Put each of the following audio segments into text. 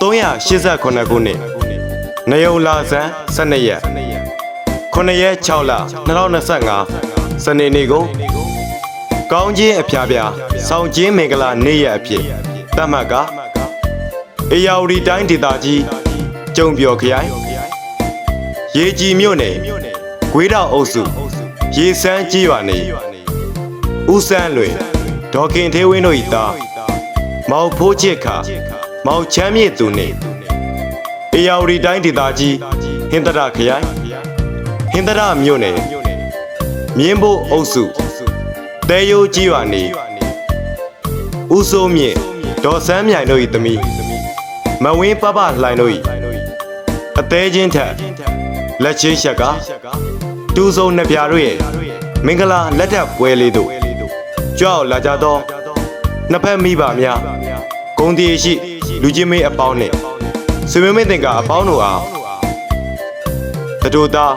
1389ခုနှစ်နေုံလာဇန်12ရက်9ရက်6လ2025စနေနေ့ကိုကောင်းခြင်းအဖျားပြဆောင်းခြင်းမင်္ဂလာနေ့ရက်အဖြစ်သတ်မှတ်ကအေယာဝတီတိုင်းဒေသကြီးကျုံပြော်ခရိုင်ရေကြီးမြို့နယ်ဂွေးတော်အုပ်စုရေစမ်းကြီးရွာနေဦးစန်းလွင်ဒေါ်ခင်သေးဝင်းတို့၏သားမောင်ဖိုးချစ်ခါ မောင်ချမ်းမြေ့သူနှင့်အေယာဝတီတိုင်းဒေသကြီးဟင်္ဒရခရိုင်ဟင်္ဒရမြို့နယ်မြင်းဘို့အုပ်စုတဲယိုးကြီးရွာနေဦးစိုးမြင့်ဒေါ်စန်းမြိုင်တို့၏သမီးမဝင်းပပလှိုင်တို့၏အသေးချင်းထက်လက်ချင်းရှက်ကတူစုံနှစ်ပြားတို့ရဲ့မင်္ဂလာလက်ထပ်ပွဲလေးတို့ကြွအောင်လာကြသောနှစ်ဖက်မိဘများဂုံတီရှိ လူချင်းမေးအပေါင်းနှင့်ဆွေမျိုးမင်းတင်ကအပေါင်းတို့အားတတို့သား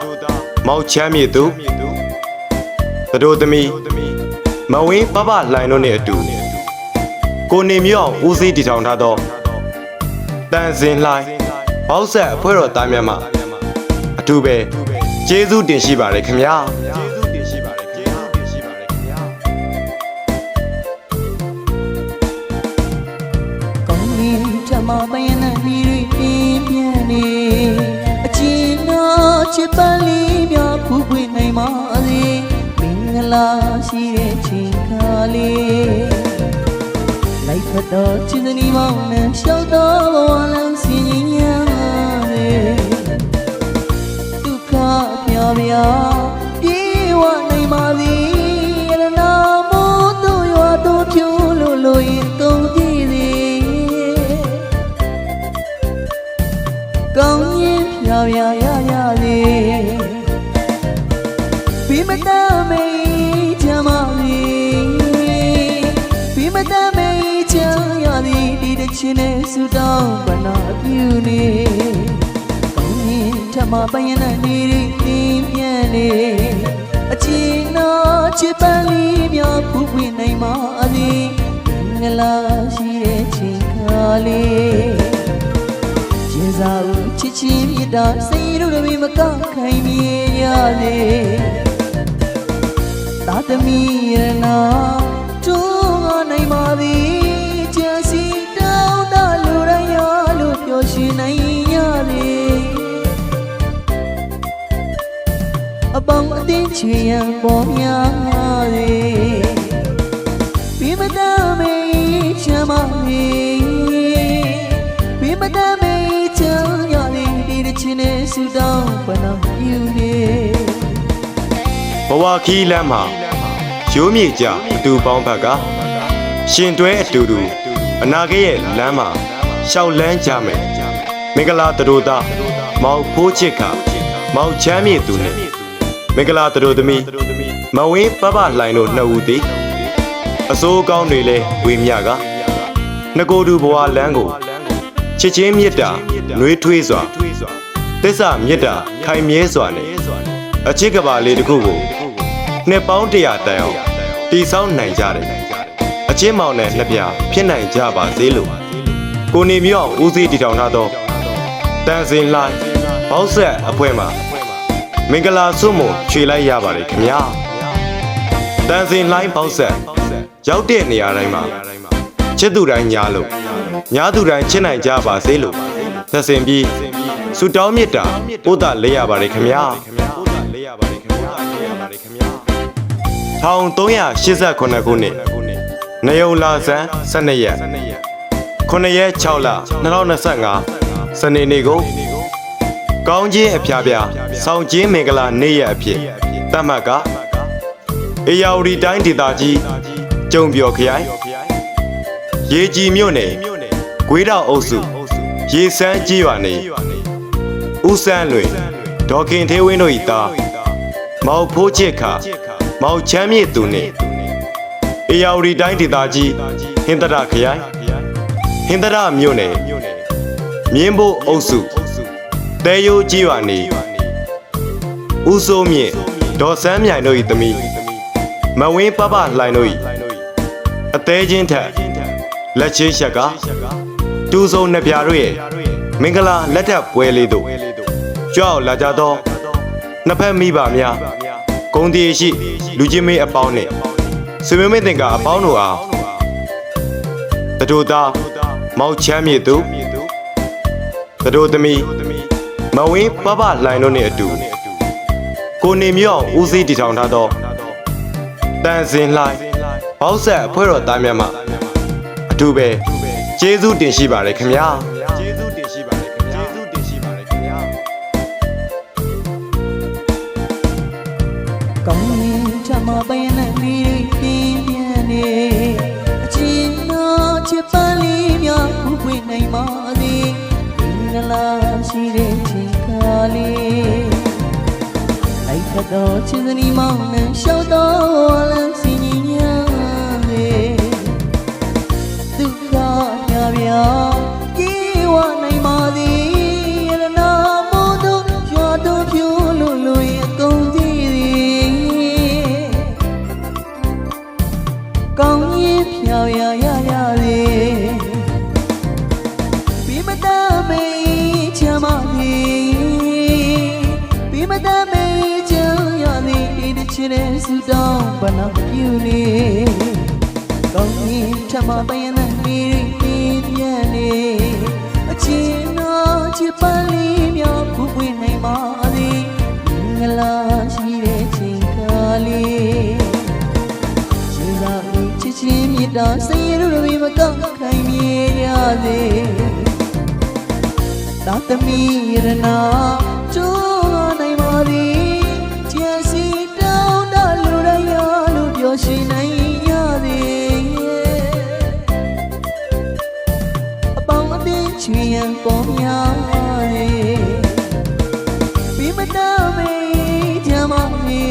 မောက်ချမ်းမြေသူတတို့သမီးမဝင်းပပလှိုင်တို့နှင့်အတူကိုနေမြောက်ဦးစီးတည်ထောင်ထားသောတန်စင်လှိုင်းဘောက်ဆက်အဖွဲ့တော်သားများမှအထူးပဲကျေးဇူးတင်ရှိပါတယ်ခင်ဗျာ ကင်ထမပယနာမီတွေပြင်းပြန်းနေအချင်းတော်ချစ်ပန်းလေးများဖူးဖွင့်နိုင်ပါစေမင်္ဂလာရှိတဲ့ချိန်ခါလေးလိုက်ဖတ်တော်ချစ်သည်မောင်နဲ့ရှောက်တော်ဘဝလမ်းစီရင်ရမယ်ဒုက္ခပြပြပြေဝနိုင်ပါသ ဒီတစ်ချင်းနဲ့ဆူတောင်းပနာပြုနေကောင်းရင်ထမပယနာနေရီသင်ပြန်နေအချင်းတော်ချစ်ပန်းလေးများဖူးဖွင့်နိုင်ပါသည်ငလာရှိတဲ့ချိန်ခါလေးကျေစာဦးချစ်ချင်းမြတ်တာစိတ်တို့တွေမကခိုင်မြေရလေသာသမီရနာတွ အပေါင်းအသင်းချွေရန်ပေါ်များလေပြီးမတမေချမ်းပါလေပြီးမတမေချမ်းရလေဒီတစ်ချင်းနဲ့ဆူတောင်းပနာယူနေဘဝခီးလမ်းမှာရိုးမြေကြအတူပေါင်းဖက်ကရှင်တွဲအတူတူအနာဂတ်ရဲ့လမ်းမှာရှောက်လန်းကြမယ်မင်္ဂလာတရိုသားမောင်ဖိုးချစ်ခမောင်ချမ်းမြေသူနဲ့ မင်္ဂလာတရိုသမီးမဝင်းပပလှိုင်တို့နှစ်ဦးသည်အစိုးကောင်းတွေလဲဝေမြကငကိုတူဘဝလမ်းကိုချစ်ချင်းမြတ်တာနှွေးထွေးစွာသစ္စာမြတ်တာခိုင်မြဲစွာနဲ့အချစ်ကဘာလေးတစ်ခုကိုနှစ်ပေါင်းတရာတန်အောင်တည်ဆောက်နိုင်ကြတယ်အချင်းမောင်နဲ့နှစ်ပြားဖြစ်နိုင်ကြပါစေလို့ကိုနေမြောက်ဦးစီးတည်ထောင်ထားသောတန်စင်လိုင်းဘောက်ဆက်အဖွဲ့မှာ မင်္ဂလာဆုမွန်ခြေလိုက်ရပါတယ်ခင်ဗျာတန်စင်လိုင်းဘောက်ဆက်ရောက်တဲ့နေရာတိုင်းမှာချစ်သူတိုင်းညားလို့ညားသူတိုင်းချစ်နိုင်ကြပါစေလို့သက်စင်ပြီးဆုတောင်းမြတ်တာပို့တာလေးရပါတယ်ခင်ဗျာပို့တာလေးရပါတယ်ခင်ဗျာလေးရပါတယ်ခင်ဗျာ1389ခုနှစ်နေုံလာဇန်12ရက်9ရက်6လ2025စနေနေ့ကို ကောင်းခြင်းအဖျားပြဆောင်းခြင်းမင်္ဂလာနေ့ရက်အဖြစ်သတ်မှတ်ကအေယာဝတီတိုင်းဒေသကြီးကျုံပြော်ခရိုင်ရေကြီးမြို့နယ်ဂွေးတော်အုပ်စုရေစမ်းကြီးရွာနေဦးစန်းလွင်ဒေါ်ခင်သေးဝင်းတို့၏သားမောင်ဖိုးချစ်ခါမောင်ချမ်းမြေ့သူနှင့်အေယာဝတီတိုင်းဒေသကြီးဟင်္ဒရခရိုင်ဟင်္ဒရမြို့နယ်မြင်းဘို့အုပ်စု တဲယိုးကြီးရွာနေဦးစိုးမြင့်ဒေါ်စန်းမြိုင်တို့၏သမီးမဝင်းပပလှိုင်တို့၏အသေးချင်းထက်လက်ချင်းရှက်ကတူဆုံနှစ်ပြားတို့ရဲ့မင်္ဂလာလက်ထပ်ပွဲလေးတို့ကြွအောင်လာကြသောနှစ်ဖက်မိဘများဂုံတီရှိ လူချင်းမေးအပေါင်းနဲ့ဆွေမျိုးမင်းတင်ကအပေါင်းတို့အားတတို့သားမောက်ချမ်းမြေသူတတို့သမီး မဝင်းပပလှိုင်တို့နဲ့အတူကိုနေမြောက်ဦးစီးတည်ထောင်ထားသောတန်စင်လှိုင်ဘောက်ဆက်အဖွဲ့တော်သားများမှအတူပဲကျေးဇူးတင်ရှိပါတယ်ခင်ဗျာကျေးဇူးတင်ရှိပါတယ်ခင်ဗျာကျေးဇူးတင်ရှိပါတယ်ခင်ဗျာကောင်းရင်ထမပယ တ်တော်ချစ်စနီမောင်းနဲ့ရှောက်တော်လမ်းစီညီညာလေးဒုက္ခပြပြ ဒီတစ်ချစ်တဲ့ဆူတောင်းဘနာပြူနေကောင်းရင်ထမပယနဲ့ပြီးပြီးပြန်နေအချင်းတော်ချစ်ပန်းလေးများဖူးပွင့်နိုင်ပါသည်ငလာရှိတဲ့ချိန်ခါလေးကျေးဇူးပြီးချစ်ချင်းမြတ်တာစိတ်ရတို့တွေမကောက်ခိုင်မြေရစေသာသမီရနာကျိုး တော်ရှိနိုင်ရသည်အပေါင်းအသင်းချွေရန်ပေါ်များသည်ပြီးမနာမေးချမ်းမနေ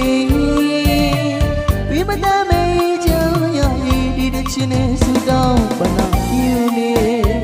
ပြီးမနာမေးချမ်းရသည်ဒီတစ်ချင်းနဲ့ဆူတောင်းပနာပြည့်နေ